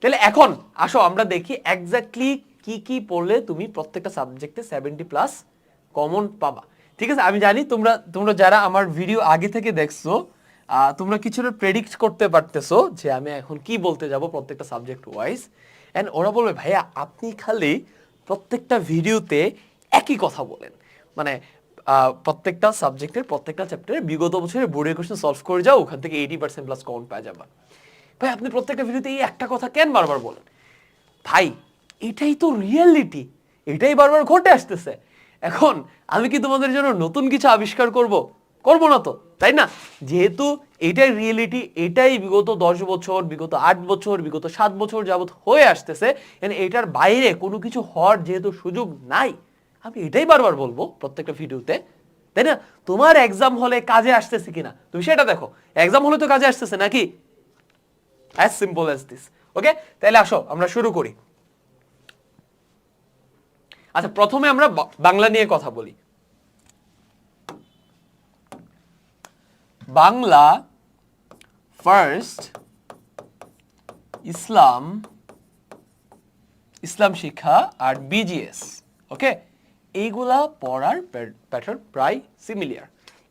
তাহলে এখন আসো, আমরা দেখি এক্স্যাক্টলি কি কি পড়লে তুমি প্রত্যেকটা সাবজেক্টে সেভেন্টি প্লাস কমন পাবা। ঠিক আছে? আমি জানি তোমরা তোমরা যারা আমার ভিডিও আগে থেকে দেখছ তোমরা কিছুটা প্রেডিক্ট করতে পারতেছো যে আমি এখন কি বলতে যাব প্রত্যেকটা সাবজেক্ট ওয়াইজ এন্ড ওরা বলবে, ভাইয়া, আপনি খালি প্রত্যেকটা ভিডিওতে একই কথা বলেন। মানে প্রত্যেকটা সাবজেক্টের প্রত্যেকটা চ্যাপ্টারে বিগত বছরের বোর্ডের কোশ্চেন সলভ করে যাও, ওখান থেকে এইটি পার্সেন্ট প্লাস কমন পাওয়া যাবে। ভাই, আপনি প্রত্যেকটা ভিডিওতে এই একটা কথা কেন বারবার বলেন? ভাই, এটাই তো রিয়েলিটি এটাই বারবার ঘটে আসতেছে। এখন আমি কি তোমাদের জন্য নতুন কিছু আবিষ্কার করব? করব না তো, তাই না? যেহেতু এটাই রিয়েলিটি এটাই বিগত দশ বছর, বিগত আট বছর, বিগত সাত বছর যাবত হয়ে আসতেছে এটার বাইরে কোনো কিছু হওয়ার যেহেতু সুযোগ নাই, আমি এটাই বারবার বলব প্রত্যেকটা ভিডিওতে, তাই না? তোমার এক্সাম হলে কাজে আসতেছে কিনা? তুমি সেটা দেখো। এক্সাম হলে তো কাজে আসতেছে নাকি? As simple as this okay তাহলে আসো, আমরা শুরু করি। আচ্ছা প্রথমে আমরা বাংলা নিয়ে কথা বলি। বাংলা ফার্স্ট ইসলাম ইসলাম শিক্ষা আর বিজিএস ওকে এইগুলা পড়ার প্যাটার্ন প্রায় সিমিলিয়ার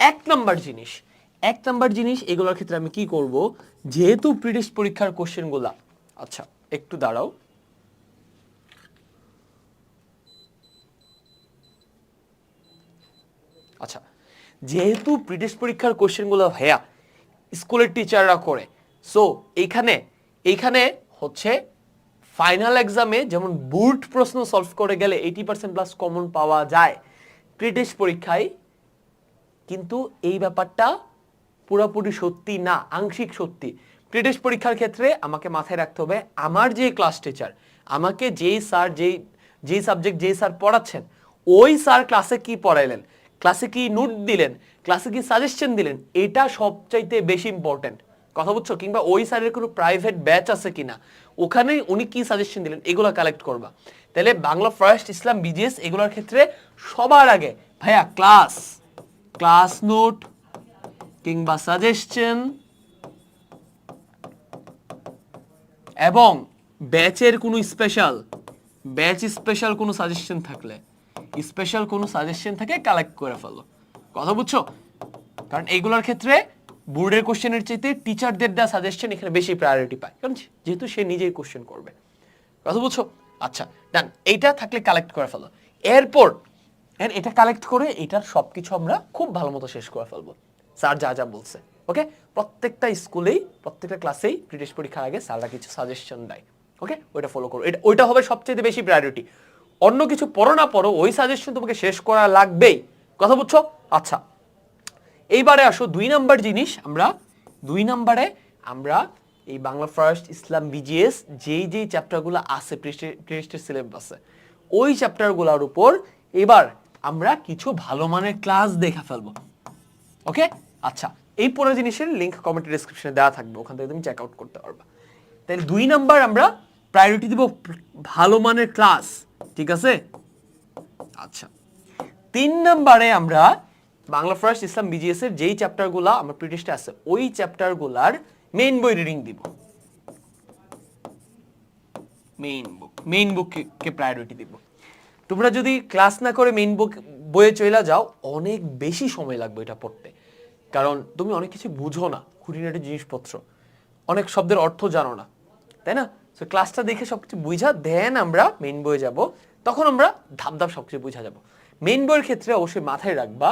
এক নম্বর জিনিস এক নাম্বার জিনিস এগুলোর ক্ষেত্রে আমি কি করব? যেহেতু ব্রিটিশ পরীক্ষার কোশ্চেনগুলা আচ্ছা একটু দাঁড়াও। আচ্ছা যেহেতু ব্রিটিশ পরীক্ষার কোশ্চেনগুলো ভাইয়া স্কুলের টিচাররা করে সো এইখানে এইখানে হচ্ছে ফাইনাল এক্সামে যেমন বুট প্রশ্ন সলভ করে গেলে এইটি পার্সেন্ট প্লাস কমন পাওয়া যায় ব্রিটিশ পরীক্ষায়, কিন্তু এই ব্যাপারটা পুরোপুরি সত্যি না, আংশিক সত্যি। ব্রিটিশ পরীক্ষার ক্ষেত্রে আমাকে মাথায় রাখতে হবে, আমার যে ক্লাস টিচার আমাকে যেই স্যার যেই যেই সাবজেক্ট যেই স্যার পড়াচ্ছেন, ওই স্যার ক্লাসে কি পড়াইলেন? ক্লাসে কি নোট দিলেন? ক্লাসে কি সাজেশন দিলেন? এটা সবচাইতে বেশি ইম্পর্টেন্ট কথা বুঝছ? কিংবা ওই স্যারের কোনো প্রাইভেট ব্যাচ আছে কিনা? ওখানে উনি কি সাজেশন দিলেন? এগুলো কালেক্ট করবা। তাহলে বাংলা ফার্স্ট ইসলাম বিজিএস এগুলোর ক্ষেত্রে সবার আগে, ভাইয়া ক্লাস ক্লাস নোট কিংবা সাজেশন এবং ব্যাচের কোনো স্পেশাল ব্যাচ স্পেশাল কোনো সাজেশন থাকলে স্পেশাল কোনো সাজেশন থাকে কালেক্ট করে ফেলো। কথা বুঝছ? কারণ এইগুলোর ক্ষেত্রে বোর্ডের কোশ্চেনের চাইতে টিচারদের দেওয়া সাজেশন এখানে বেশি প্রায়োরিটি পায়। কারণ যেহেতু সে নিজেই কোশ্চেন করবে। কথা বুঝছ? আচ্ছা ডান এইটা থাকলে কালেক্ট করে ফেলো। এরপর এটা কালেক্ট করে এটার সব কিছু আমরা খুব ভালো মতো শেষ করে ফেলব। স্যার যা যা বলছে ওকে প্রত্যেকটা স্কুলেই, প্রত্যেকটা ক্লাসেই ব্রিটিশ পরীক্ষার আগে স্যাররা কিছু সাজেশন দেয় ওকে ওইটা ফলো করো। এটা ওইটা হবে সবচেয়ে বেশি প্রায়োরিটি অন্য কিছু পড়ো না পড়ো, ওই সাজেশন তোমাকে শেষ করা লাগবেই। কথা বুঝছ? আচ্ছা। এইবারে আসো দুই নাম্বার জিনিস, আমরা দুই নাম্বারে আমরা এই বাংলা ফার্স্ট ইসলাম বিজিএস যেই যেই চ্যাপ্টারগুলো আছে প্রিস্টের সিলেবাসে ওই চ্যাপ্টারগুলোর উপর এবার আমরা কিছু ভালো মানের ক্লাস দেখা ফেলব। ওকে আচ্ছা এই পুরো জিনিসের লিঙ্ক কমেন্ট ডিসক্রিপশনে দেওয়া থাকবে, ওখান থেকে তুমি চেক আউট করতে পারবা। তাহলে দুই নাম্বার আমরা প্রায়োরিটি দিব ভালো মানের ক্লাস ঠিক আছে? আচ্ছা তিন নাম্বারে আমরা বাংলা ফার্স্ট ইসলাম বিজিএস এর যেই চ্যাপ্টারগুলা আমার প্রিটিশটা আছে, ওই চ্যাপ্টারগুলার মেইন বই রিডিং দিব। মেইন বুক মেইন বুককে প্রায়োরিটি দিব। তোমরা যদি ক্লাস না করে মেইন বুক বইয়ে চলে যাও, অনেক বেশি সময় লাগবে এটা পড়তে। কারণ তুমি অনেক কিছু বুঝো না, খুঁটিনাটি জিনিসপত্র। অনেক শব্দের অর্থ জানো না, তাই না? তো ক্লাসটা দেখে সব কিছু বুঝা দেন আমরা মেইন বইয়ে যাব। তখন আমরা ধাপ ধাপ সবকিছু বুঝা যাব। মেইন বইয়ের ক্ষেত্রে অবশ্যই মাথায় রাখবা,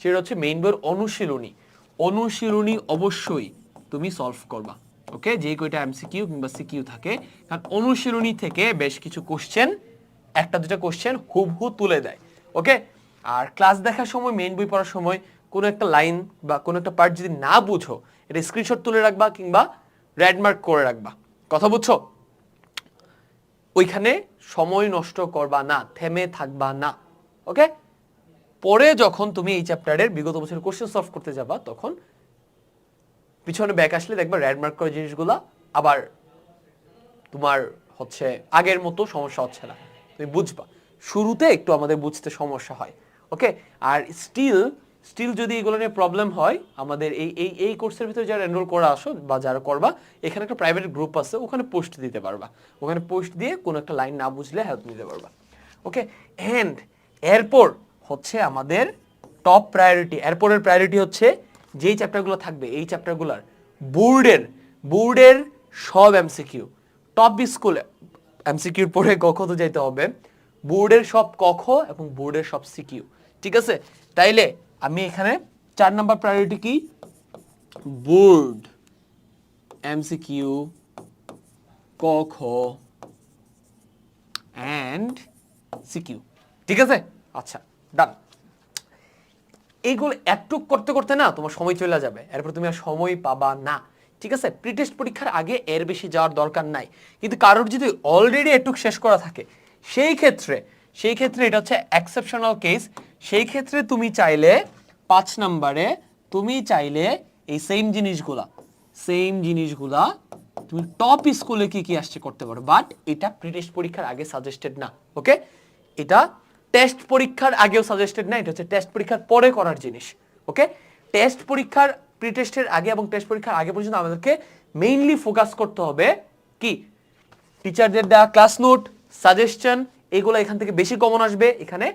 সেটা হচ্ছে মেইন বইয়ের অনুশীলনী। অনুশীলনী অবশ্যই তুমি সলভ করবা ওকে যে কয়টা এমসিকিউ কিংবা সিকিউ থাকে, কারণ অনুশীলনী থেকে বেশ কিছু কোশ্চেন একটা দুটা কোশ্চেন হুবহু তুলে দেয় ওকে আর ক্লাস দেখার সময় মেইন বই পড়ার সময় কোনো একটা লাইন বা কোনো একটা পার্ট যদি না বুঝো, এটা স্ক্রিনশট তুলে রাখবা কিংবা রেড মার্ক করে রাখবা। কথা বুঝছ? ওইখানে সময় নষ্ট করবা না, থেমে থাকবা না ওকে পরে যখন তুমি এই চ্যাপ্টারের বিগত বছরের কোশ্চেন সলভ করতে যাবা, তখন পিছনে ব্যাক আসলে দেখবা রেড মার্ক করা জিনিসগুলা আবার তোমার হচ্ছে আগের মতো সমস্যা হচ্ছে না। তুমি বুঝবা। শুরুতে একটু আমাদের বুঝতে সমস্যা হয়। ওকে আর স্টিল স্টিল যদি এগুলো নিয়ে প্রবলেম হয়, আমাদের এই এই এই কোর্সের ভিতরে যারা এনরোল করা আসো বা যারা করবা, এখানে একটা প্রাইভেট গ্রুপ আছে, ওখানে পোস্ট দিতে পারবা। ওখানে পোস্ট দিয়ে কোনো একটা লাইন না বুঝলে হেল্প নিতে পারবা। ওকে অ্যান্ড এরপর হচ্ছে আমাদের টপ প্রায়োরিটি এরপরের প্রায়োরিটি হচ্ছে যেই চ্যাপ্টারগুলো থাকবে, এই চ্যাপ্টারগুলোর বোর্ডের বোর্ডের সব এমসিকিউ টপ স্কুলে এমসিকিউর পরে কখ তো যাইতে হবে বোর্ডের সব কখ এবং বোর্ডের সব সিকিউ ঠিক আছে? তাইলে আমি এখানে চার নাম্বার প্রায়োরিটি কি? বোর্ড এমসিকিউ ক, খ অ্যান্ড সিকিউ ঠিক আছে? আচ্ছা ডান এইগুলো একটুক করতে করতে না তোমার সময় চলে যাবে। এরপর তুমি আর সময় পাবা না। ঠিক আছে? প্রিটেস্ট পরীক্ষার আগে এর বেশি যাওয়ার দরকার নাই। কিন্তু কারোর যদি অলরেডি এটুক শেষ করা থাকে, সেই ক্ষেত্রে সেই ক্ষেত্রে এটা হচ্ছে এক্সেপশনাল কেস সেই ক্ষেত্রে তুমি চাইলে পাঁচ নাম্বারে তুমি চাইলে এই সেম জিনিসগুলা সেম জিনিসগুলা তুমি টপ স্কুলে কি কি আসছে করতে পারো। বাট এটা প্রিটেস্ট পরীক্ষার আগে সাজেস্টেড না ওকে এটা টেস্ট পরীক্ষার আগেও সাজেস্টেড না, এটা হচ্ছে টেস্ট পরীক্ষার পরে করার জিনিস ওকে টেস্ট পরীক্ষার প্রি টেস্টের আগে এবং টেস্ট পরীক্ষার আগে পর্যন্ত আমাদেরকে মেইনলি ফোকাস করতে হবে কি? টিচারদের দেওয়া ক্লাস নোট সাজেশন এগুলো এখান থেকে বেশি কমন আসবে। এখানে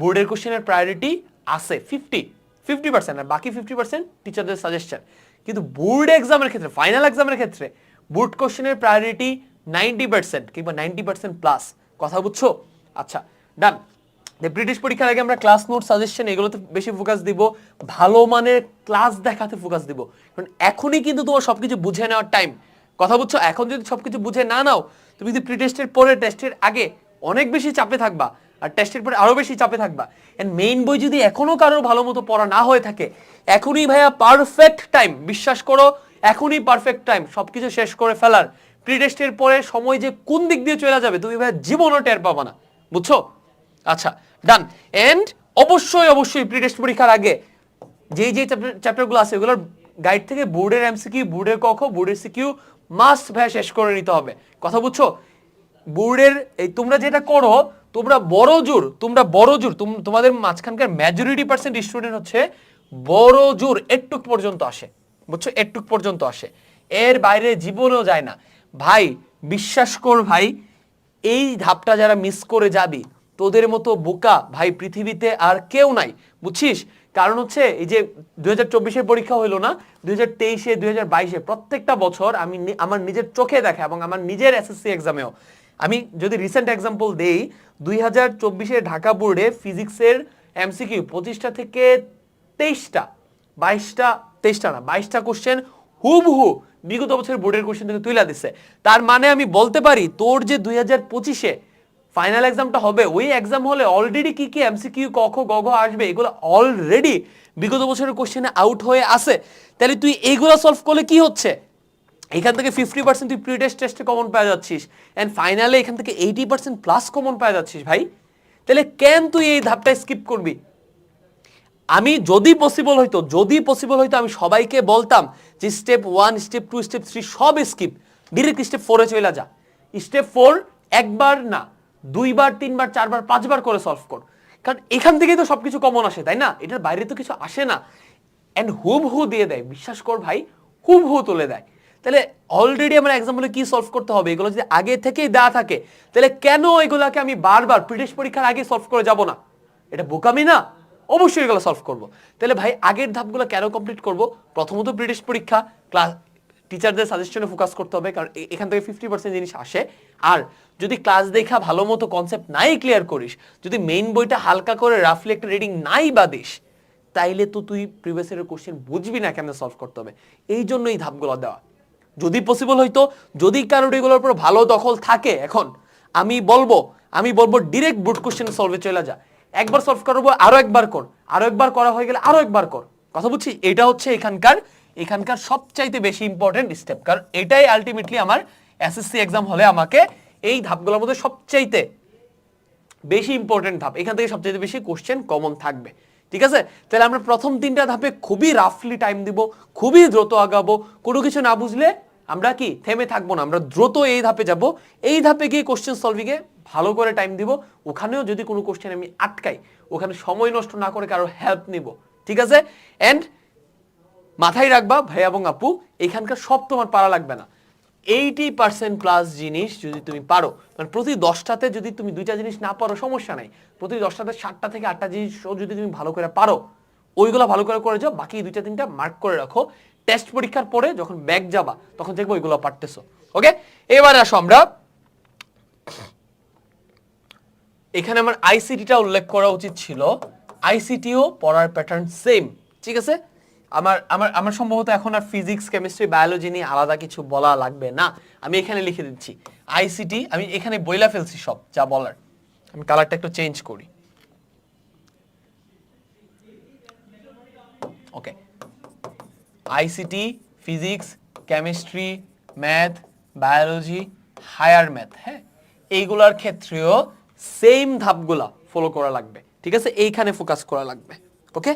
বোর্ডের কোশ্চেনের প্রায়োরিটি আছে ফিফটি ফিফটি পার্সেন্ট আর বাকি ফিফটি পার্সেন্ট টিচারদের সাজেশন কিন্তু বোর্ড এক্সামের ক্ষেত্রে ফাইনাল এক্সামের ক্ষেত্রে বোর্ড কোশ্চেনের প্রায়োরিটি নাইনটি পার্সেন্ট কিংবা নাইনটি পার্সেন্ট প্লাস কথা বুঝছ? আচ্ছা ডান ব্রিটিশ পরীক্ষার আগে আমরা ক্লাস নোট সাজেশন এগুলোতে বেশি ফোকাস দিব, ভালো মানের ক্লাস দেখাতে ফোকাস দিব। কারণ এখনই কিন্তু তোমার সবকিছু বুঝে নেওয়ার টাইম কথা বুঝছ? এখন যদি সবকিছু বুঝে না নাও, তুমি যদি প্রি টেস্টের পরে টেস্টের আগে অনেক বেশি চাপে থাকবা আর টেস্টের পরে আরও বেশি চাপে থাকবা। এন্ড মেইন বই যদি এখনও কারোর ভালো মতো পড়া না হয়ে থাকে, এখনই ভাইয়া পারফেক্ট টাইম বিশ্বাস করো, এখনই পারফেক্ট টাইম সবকিছু শেষ করে ফেলার। প্রি টেস্টের পরে সময় যে কোন দিক দিয়ে চলে যাবে, তুমি ভাইয়া জীবনও টের পাবা না। বুঝছ? আচ্ছা ডান এন্ড অবশ্যই অবশ্যই প্রি টেস্ট পরীক্ষার আগে যেই যেই চ্যাপ্টারগুলো আছে ওগুলোর গাইড থেকে বোর্ডের এমসিকিউ বোর্ডের কখ বোর্ডের সিকিউ মাস্ট ভাইয়া শেষ করে নিতে হবে। কথা বুঝছ? বোর্ডের এই তোমরা যেটা করো, তোমরা বড় জোর, তোমরা বড় জোর তোমাদের মাঝখানকার মেজরিটি পার্সেন্ট স্টুডেন্ট হচ্ছে বড় জোর, এটুক পর্যন্ত আসে। বুঝছ? এটুক পর্যন্ত আসে। এর বাইরে জীবনও যায় না। ভাই, বিশ্বাস কর ভাই, এই ধাপটা যারা মিস করে যাবি, তোদের মতো বোকা ভাই পৃথিবীতে আর কেউ নাই। বুঝছিস? কারণ হচ্ছে, এই যে দুই হাজার পরীক্ষা হইল না, দুই হাজার তেইশে বাইশে প্রত্যেকটা বছর আমি আমার নিজের চোখে দেখা এবং আমার নিজের এসএসসি এক্সামেও আমি যদি রিসেন্ট এক্সাম্পল দেই, দুই হাজার চব্বিশে ঢাকা বোর্ডে ফিজিক্সের এমসিকিউ পঁচিশটা থেকে তেইশটা, বাইশটা, তেইশটা না, বাইশটা কোশ্চেন হুবহু বিগত বছরের বোর্ডের কোশ্চেন থেকে তুইলা দিছে। তার মানে আমি বলতে পারি, তোর যে দুই হাজার পঁচিশে ফাইনাল এক্সামটা হবে, ওই এক্সাম হলে অলরেডি কি কি এমসিকিউ কখ গঘ আসবে, এগুলো অলরেডি বিগত বছরের কোশ্চেনে আউট হয়ে আছে। তাহলে তুই এইগুলো সলভ করলে কি হচ্ছে? এখান থেকে ফিফটি পার্সেন্ট তুই প্রি টেস্ট কমন পাওয়া যাচ্ছিস। অ্যান্ড ফাইনালে এখান থেকে এইটি পার্সেন্ট প্লাস কমন পাওয়া যাচ্ছিস ভাই। তাহলে কেন তুই এই ধাপটা স্কিপ করবি? আমি যদি পসিবল হইতো, যদি পসিবল হইতো আমি সবাইকে বলতাম যে step one step two step three সব স্কিপ ডিরেক্ট স্টেপ ফোরে চলে যা। স্টেপ ফোর একবার না, দুইবার, তিনবার, চারবার, পাঁচবার করে সলভ কর। কারণ এখান থেকেই তো সবকিছু কমন আসে, তাই না? এটার বাইরে তো কিছু আসে না। অ্যান্ড হুব হু দিয়ে দেয়। বিশ্বাস কর ভাই হুব হু তুলে দেয়। তাহলে অলরেডি আমার এক্সাম্পলে কি সলভ করতে হবে? এগুলো যদি আগে থেকেই দেওয়া থাকে, তাহলে কেন এগুলাকে আমি বারবার প্রিটেশ পরীক্ষার আগে সলভ করে যাব না? এটা বোকামি না? অবশ্যই এগুলো সলভ করব। তাহলে ভাই, আগের ধাপগুলো কেন কমপ্লিট করব? প্রথমত ব্রিটিশ পরীক্ষা ক্লাস টিচারদের সাজেশনে ফোকাস করতে হবে, কারণ এখান থেকে ফিফটি পার্সেন্ট জিনিস আসে। আর যদি ক্লাস দেখা ভালো মতো কনসেপ্ট নাই ক্লিয়ার করিস, যদি মেইন বইটা হালকা করে রাফলি একটা রিডিং নাই বা দিস তাইলে তো তুই প্রিভিয়াস ইয়ারের কোশ্চেন বুঝবি না কেন সলভ করতে হবে। এই জন্য এই ধাপগুলো দেওয়া। যদি পসিবল হইতো যদি কারোর উপর ভালো দখল থাকে এখন, আমি বলব আমি বলব ডিরেক্ট বুট কোশ্চেন সলভে চলে যা। একবার সলভ করব, আরও একবার কর। আরও একবার করা হয়ে গেলে আরও একবার কর। কথা বুঝছি? এটা হচ্ছে এখানকার এখানকার সবচাইতে বেশি ইম্পর্টেন্ট স্টেপ কারণ এটাই আলটিমেটলি আমার এসএসসি এক্সাম হলে আমাকে এই ধাপগুলোর মধ্যে সবচাইতে বেশি ইম্পর্টেন্ট ধাপ। এখান থেকে সবচেয়ে বেশি কোশ্চেন কমন থাকবে। ঠিক আছে? তাহলে আমরা প্রথম তিনটা ধাপে খুবই রাফলি টাইম দিব, খুবই দ্রুত আগাবো। কোনো কিছু না বুঝলে আমরা কি? থেমে থাকব না। আমরা দ্রুত এই ধাপে যাব। এই ধাপে গিয়ে কোশ্চেন সলভিংয়ে ভালো করে টাইম দিব। ওখানেও যদি কোনো কোশ্চেন আমি আটকাই, ওখানে সময় নষ্ট না করে কারও হেল্প নিব। ঠিক আছে? এন্ড মাথায় রাখবা, ভাই এবং আপু, এখানকার সব তোমার পারা লাগবে না। এইটি পার্সেন্ট প্লাস জিনিস যদি তুমি পারো মানে প্রতি দশটাতে যদি তুমি দুইটা জিনিস না পারো, সমস্যা নাই। প্রতি দশটাতে সাতটা থেকে আটটা জিনিস যদি তুমি ভালো করে পারো, ওইগুলো ভালো করে করে যাও, বাকি দুইটা তিনটা মার্ক করে রাখো। টেস্ট পরীক্ষার পরে যখন ব্যাগ যাবা, তখন দেখব ওইগুলো পারতেছো। ওকে এবারে আসো আমরা। এখানে আমার আইসিটিটা উল্লেখ করা উচিত ছিল। আইসিটিও পড়ার প্যাটার্ন সেম ঠিক আছে? আমার আমার আমার সম্ভবত এখন আর ফিজিক্স কেমিস্ট্রি বায়োলজি নিয়ে আলাদা কিছু বলা লাগবে না। আমি এখানে লিখে দিচ্ছি আইসিটি আমি এখানে বইলা ফেলছি সব, যা বলার। আমি কালারটা একটু চেঞ্জ করি। Okay ICT physics chemistry math biology higher math হ্যাঁ? এইগুলার ক্ষেত্রেও সেম ধাপগুলা ফলো করা লাগবে। ঠিক আছে? এইখানে ফোকাস করা লাগবে। ওকে